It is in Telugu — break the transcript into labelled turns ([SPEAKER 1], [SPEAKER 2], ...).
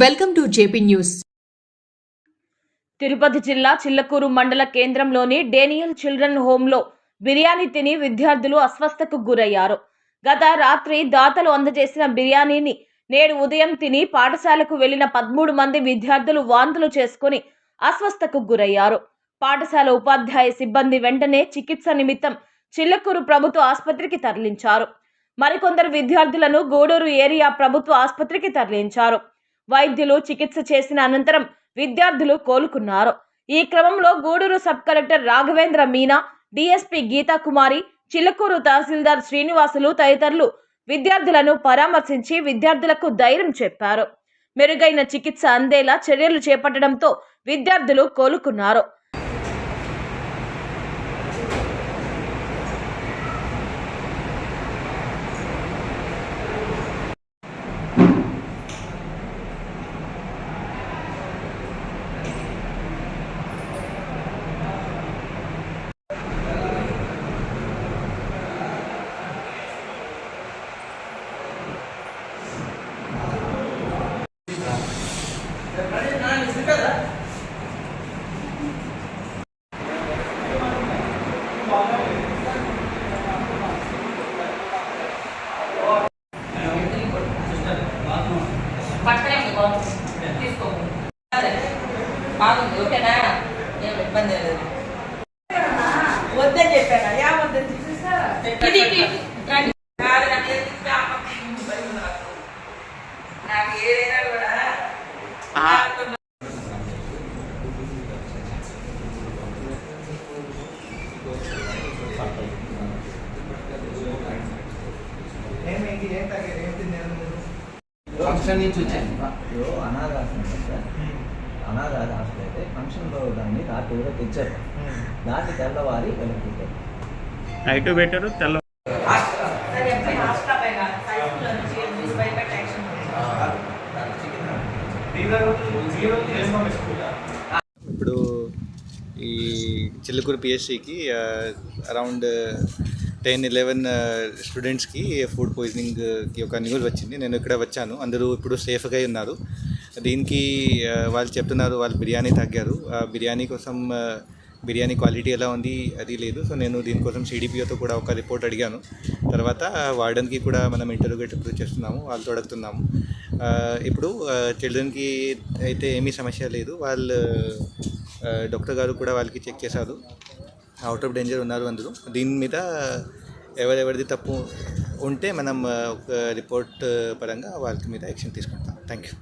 [SPEAKER 1] Welcome to JP news.
[SPEAKER 2] Tirupati జిల్లా చిల్లకూరు మండల కేంద్రంలోని డేనియల్ చిల్డ్రన్ హోంలో బిర్యానీ తిని విద్యార్థులు అస్వస్థకు గురయ్యారు. గత రాత్రి దాతలు అందజేసిన బిర్యానీని నేడు ఉదయం తిని పాఠశాలకు వెళ్ళిన పదమూడు మంది విద్యార్థులు వాంతులు చేసుకుని అస్వస్థకు గురయ్యారు. పాఠశాల ఉపాధ్యాయ సిబ్బంది వెంటనే చికిత్స నిమిత్తం చిల్లకూరు ప్రభుత్వ ఆసుపత్రికి తరలించారు. మరికొందరు విద్యార్థులను గూడూరు ఏరియా ప్రభుత్వ ఆసుపత్రికి తరలించారు. వైద్యులు చికిత్స చేసిన అనంతరం విద్యార్థులు కోలుకున్నారు. ఈ క్రమంలో Gudur sub collector Raghavendra Meena DSP Geetha Kumari Chilakur tahsildar Srinivasulu తదితరులు విద్యార్థులను పరామర్శించి విద్యార్థులకు ధైర్యం చెప్పారు. మెరుగైన చికిత్స అందేలా చర్యలు చేపట్టడంతో విద్యార్థులు కోలుకున్నారు.
[SPEAKER 3] పక్కనే ఉంది బాబు తీసుకో. బాగుంది. ఓకేనా ఏం ఇబ్బంది లేదు.
[SPEAKER 4] వద్దని చెప్పాను యా వద్దని
[SPEAKER 3] ఇది.
[SPEAKER 5] ఫంక్షన్ నుంచి వచ్చాను. ఇప్పుడు అనాథ ఆశ్రమం సార్ అనాథ హాస్టల్ అయితే ఫంక్షన్లో దాన్ని రాత్రి కూడా తెచ్చారు. దాన్ని తెల్లవారి వెలుగుతారు
[SPEAKER 6] నైట్ పెట్టారు తెల్ల
[SPEAKER 7] ఇప్పుడు ఈ చిల్లకూరు పిఎస్సికి అరౌండ్ టెన్ ఇలెవెన్ స్టూడెంట్స్కి ఫుడ్ పాయిజనింగ్కి ఒక న్యూస్ వచ్చింది. నేను ఇక్కడ వచ్చాను. అందరూ ఇప్పుడు సేఫ్గా ఉన్నారు. దీనికి వాళ్ళు చెప్తున్నారు వాళ్ళు బిర్యానీ తగ్గారు ఆ బిర్యానీ కోసం బిర్యానీ క్వాలిటీ ఎలా ఉంది అది లేదు. సో నేను దీనికోసం సిడిపిఓతో కూడా ఒక రిపోర్ట్ అడిగాను. తర్వాత వార్డెన్కి కూడా మనం ఇంటర్వ్యూగేట్ చేస్తున్నాము. వాళ్ళతో అడుగుతున్నాము. ఇప్పుడు చిల్డ్రన్కి అయితే ఏమీ సమస్య లేదు. వాళ్ళు డాక్టర్ గారు కూడా వాళ్ళకి చెక్ చేశారు. అవుట్ ఆఫ్ డేంజర్ ఉన్నారు అందరూ దీని మీద ఎవరెవరిది తప్పు ఉంటే మనం ఒక రిపోర్ట్ పరంగా వాళ్ళకి మీద యాక్షన్ తీసుకుంటాం. Thank you